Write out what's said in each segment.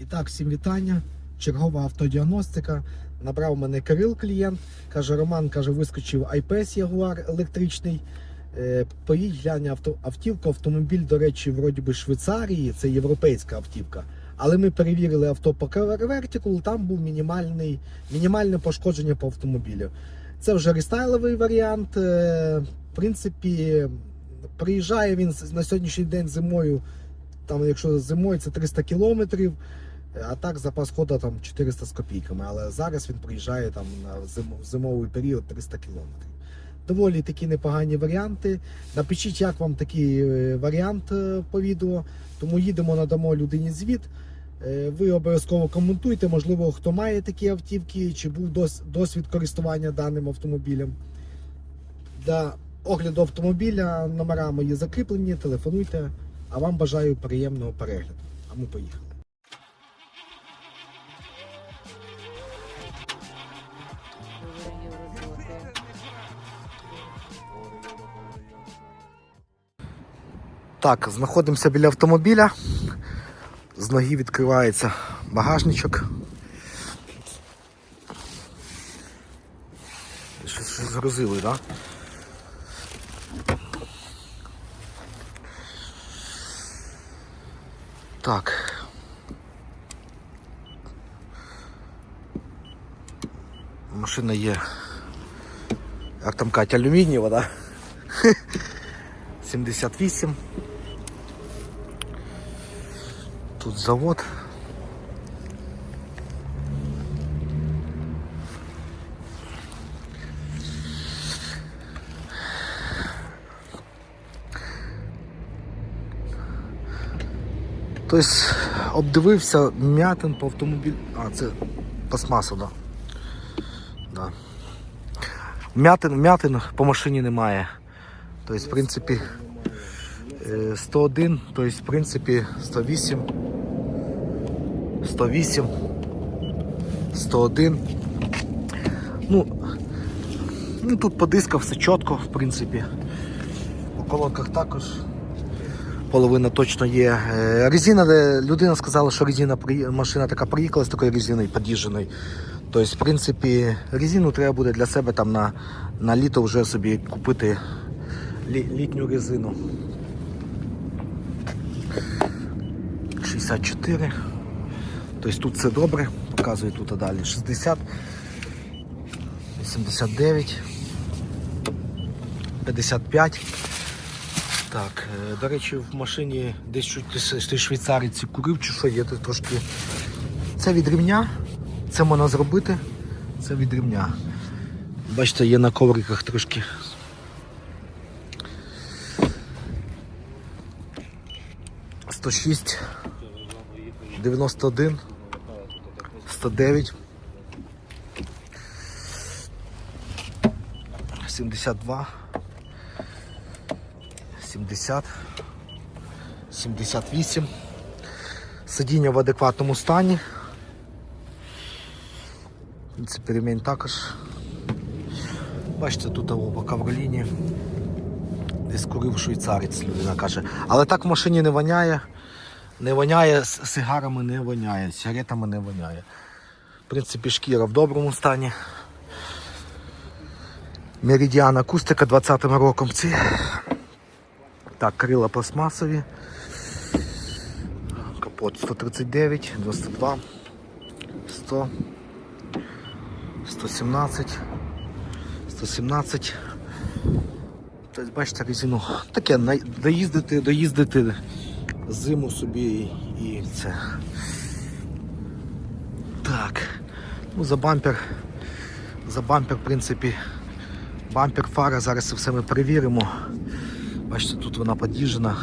І так, всім вітання. Чергова автодіагностика. Набрав мене Кирил клієнт. Каже, Роман каже, вискочив iPS Ягуар електричний. Е, Поїдь глянь авто, автівку. Автомобіль, до речі, вроді би Швейцарії, це європейська автівка. Але ми перевірили авто по Vertical, там був мінімальний, мінімальне пошкодження по автомобілю. Це вже рестайловий варіант. Е, В принципі, приїжджає він на сьогоднішній день зимою. Там, якщо зимою це 300 кілометрів, а так запас ходу там 400 з копійками. Але зараз він приїжджає там на зим, в зимовий період 300 кілометрів. Доволі такі непогані варіанти. Напишіть, як вам такий е, варіант е, по відео. Тому їдемо, надамо людині звіт. Е, Ви обов'язково коментуйте, можливо, хто має такі автівки, чи був досвід користування даним автомобілем. Для огляду автомобіля номера мої закріплені, телефонуйте. А вам бажаю приємного перегляду. А ми поїхали. Так, знаходимося біля автомобіля. З ноги відкривається багажничок. Щось, щось згрузили, так? Да? Так. Машина є. Як там Катя алюмінієва, да? 78. Тут завод. Тобто обдивився м'ятин по автомобілю. А, це пластмаса, да. Да. М'ятин, м'ятин по машині немає. Тобто, в принципі, 101, тобто, в принципі, 108, 108, 101. Ну, ну тут по дисках все чітко, в принципі. По колонках також половина точно є. Е, Резина, людина сказала, що резина машина така приїхала з такою резиною під'їждженою. Тобто, в принципі, резину треба буде для себе там на, на літо вже собі купити літню резину. 64. Тобто тут все добре, показує тут далі. 60, 89, 55. Так, е, до речі, в машині десь чуть швейцариці курив чи що є тут трошки. Це від рівня, це можна зробити, це від рівня. Бачите, є на ковриках трошки. Сто шість, дев'яносто один, сто дев'ять, сімдесят два. 70, 78. Сидіння в адекватному стані. В принципі, ремінь також. Бачите, тут по кавроліні. Десь курив швейцарець, людина каже. Але так в машині не воняє. Не воняє, сигарами не воняє, сигаретами не воняє. В принципі, шкіра в доброму стані. Меридіан акустика 20-м роком. Ці так, крила пластмасові. Капот 139, 92, 100, 117, 117. Тобто, бачите, резину. Таке доїздити, доїздити зиму собі і, це. Так. Ну, за бампер. За бампер, в принципі, бампер фара. Зараз все ми перевіримо. Бачите, тут вона під'їжджена.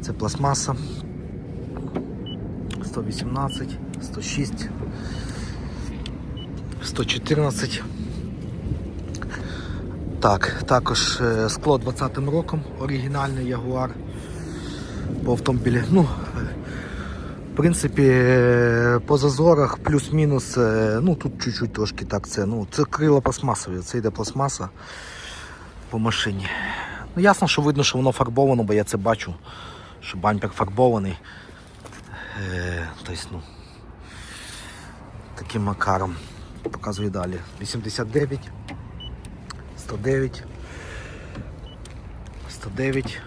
Це пластмаса. 118, 106, 114. Так, також е, скло 20-м роком, оригінальний Ягуар по автомобілі. Ну, в принципі, е, по зазорах плюс-мінус, е, ну тут чуть-чуть трошки так це. Ну, це крила пластмасові, це йде пластмаса по машині. Ну, ясно, що видно, що воно фарбовано, бо я це бачу, що бампер фарбований. Е, тобто, ну, таким макаром. Показую далі. 89, 109, 109.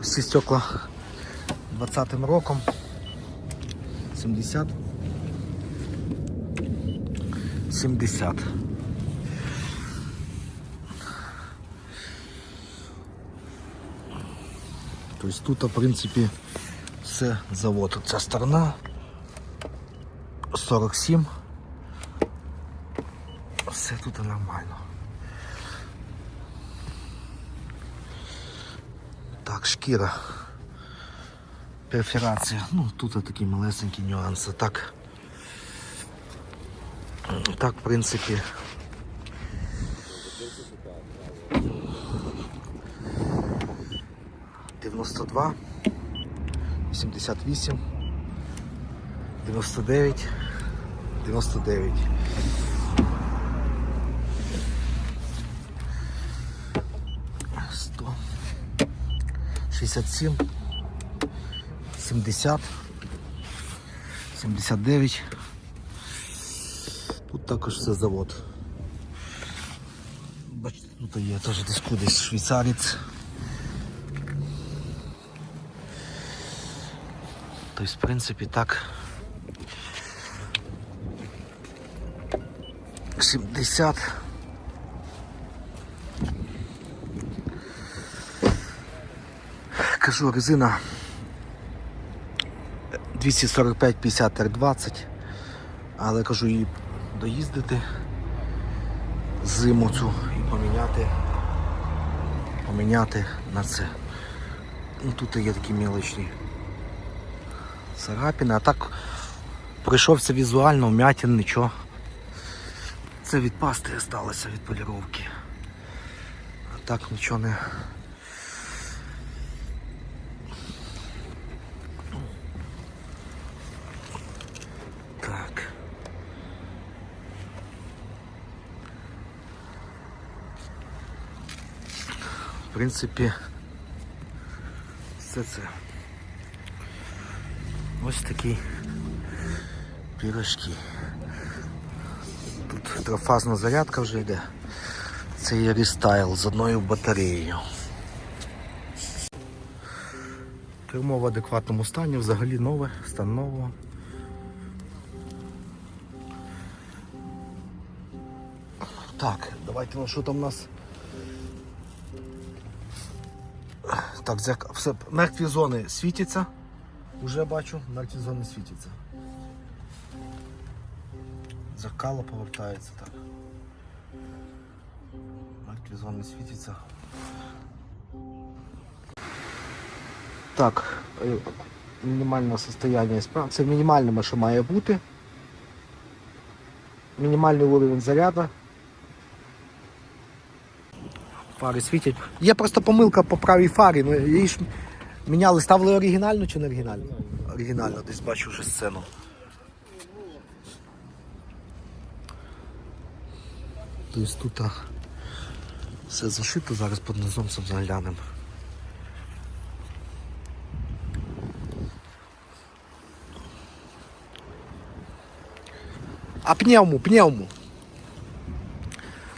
Всі стекла 20-м роком. 70. 70. Тобто тут, в принципі, все завод. Ця сторона 47. Все тут нормально. Так, шкіра. Перфорація. Ну, тут такі малесенькі нюанси. Так. Так, в принципі. Дев'яносто два, вісімдесят вісім, дев'яносто дев'ять, дев'яносто дев'ять. 57, 70, 79. Тут також все завод. Бачите, тут є теж десь кудись швейцарець. Тобто, в принципі, так. 70. Кажу, резина 245-50 R20, але кажу її доїздити зиму цю і поміняти поміняти на це. Ну, тут є такі мілочні царапини, а так пройшовся візуально, вмятин, нічого. Це від пасти сталося від поліровки. А так нічого не. Так. В принципі, все це. Ось такі пірожки. Тут трофазна зарядка вже йде. Це є рестайл з одною батареєю. Кермо в адекватному стані, взагалі нове, стан нового. Так, давайте ну що там у нас. Так, все, мертві зони світяться. Уже бачу, мертві зони світяться. Зеркало повертається так. Мертві зони світяться. Так, е, мінімальне состояння справ. Це мінімальне, що має бути. Мінімальний уровень заряду. Фари світять. Є просто помилка по правій фарі. Ну, її ж міняли, ставили оригінальну чи не оригінальну? Оригінально, десь бачу вже сцену. Тобто тут все зашито, зараз під низом заглянемо. А пневму, пневму.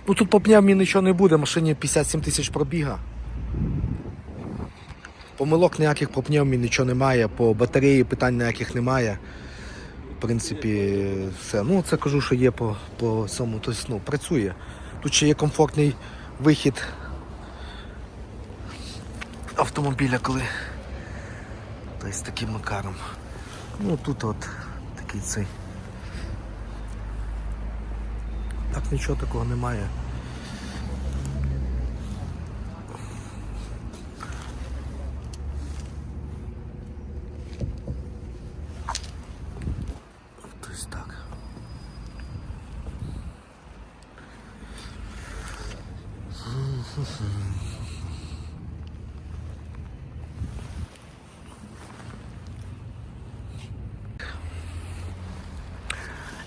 Ну тут по пневмі нічого не буде, машині 57 тисяч пробіга. Помилок ніяких по пневмі нічого немає, по батареї питань ніяких немає. В принципі, все. Ну це кажу, що є по, по цьому, тобто, ну, працює. Тут ще є комфортний вихід автомобіля, коли тобто, з таким макаром. Ну тут от такий цей. Так нічого такого немає. Тобто так.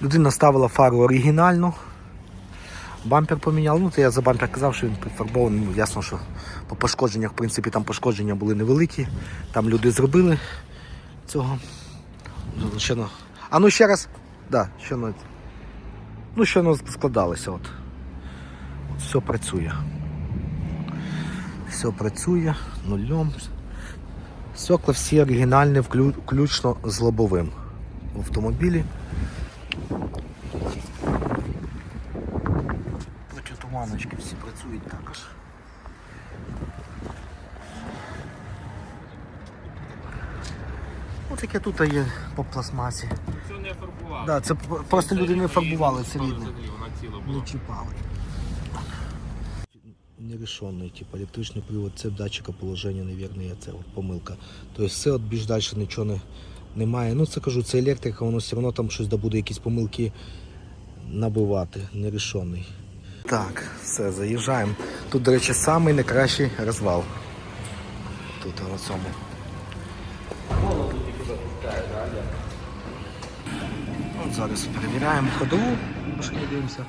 Людина ставила фару оригінальну. Бампер поміняв. Ну, то я за бампер казав, що він підфарбований. Ну, ясно, що по пошкодженнях, в принципі, там пошкодження були невеликі. Там люди зробили цього. Ну, Ще. А ну ще раз. Да, ще на... Ну, ще не складалося. От все працює. Все працює нульом. Стекла всі оригінальні, включно з лобовим в автомобілі. Протитуманочки всі працюють також. Ось таке тут є по пластмасі. Це не фарбували. Да, це просто люди не фарбували, це ціла Не чіпали. Нерешенный, типа електричний привод, це датчика положення невірне, це от помилка. Тобто все от більш далі нічого не, немає. Ну це кажу, це електрика, воно все одно там щось да буде якісь помилки набивати. Нерешений. Так, все, заїжджаємо. Тут, до речі, самий найкращий розвал. Тут на цьому. От зараз перевіряємо ходову, машині дивимося.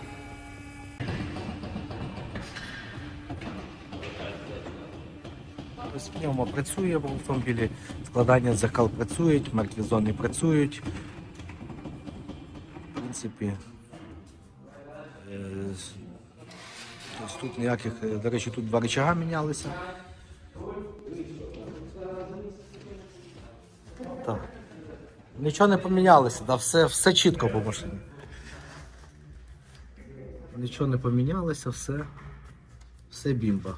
Пневмо працює в автомобілі, складання дзеркал працюють, мертві зони працюють. В принципі, е, тобто тут ніяких, е, до речі, тут два рычага мінялися. Так. Нічого не помінялося, да, все, все чітко по машині. Нічого не помінялося, все, все бімба.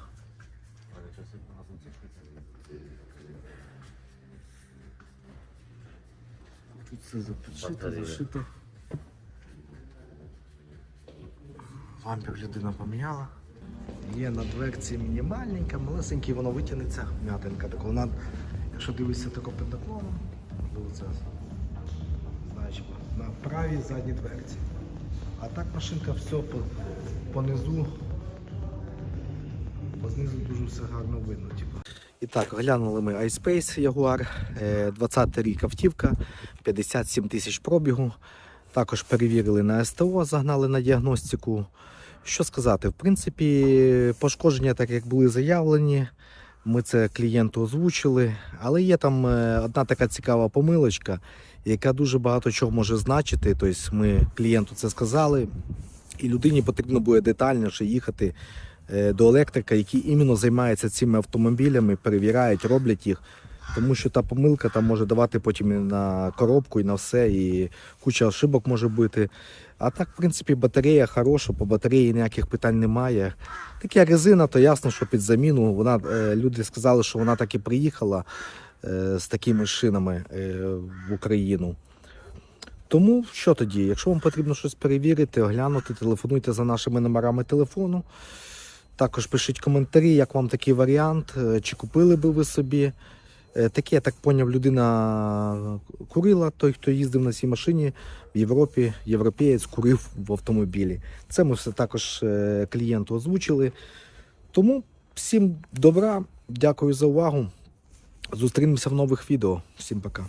Тут все запишито, зашито. Лампір людина поміняла. Є на дверці мінімальненька, малесенький, воно витягнеться, м'ятинка. Так вона, якщо дивишся тако під наклоном, можливо це значить на правій задній дверці. А так машинка все по, понизу, по знизу дуже все гарно видно. Типу. І так, оглянули ми iSpace Jaguar, е, 20 рік автівка, 57 тисяч пробігу. Також перевірили на СТО, загнали на діагностику. Що сказати, в принципі, пошкодження, так як були заявлені, ми це клієнту озвучили, але є там е, одна така цікава помилочка, яка дуже багато чого може значити. Тобто ми клієнту це сказали, і людині потрібно буде детальніше їхати е, до електрика, який іменно займається цими автомобілями, перевіряють, роблять їх. Тому що та помилка там може давати потім і на коробку і на все, і куча ошибок може бути. А так, в принципі, батарея хороша, по батареї ніяких питань немає. Таке резина, то ясно, що під заміну. Вона, е, люди сказали, що вона так і приїхала е, з такими шинами е, в Україну. Тому що тоді? Якщо вам потрібно щось перевірити, оглянути, телефонуйте за нашими номерами телефону. Також пишіть коментарі, як вам такий варіант, чи купили би ви собі. Е, Таке, я так поняв, людина курила, той, хто їздив на цій машині в Європі, європеєць курив в автомобілі. Це ми все також е, клієнту озвучили. Тому всім добра, дякую за увагу. Зустрінемося в нових відео. Всім пока.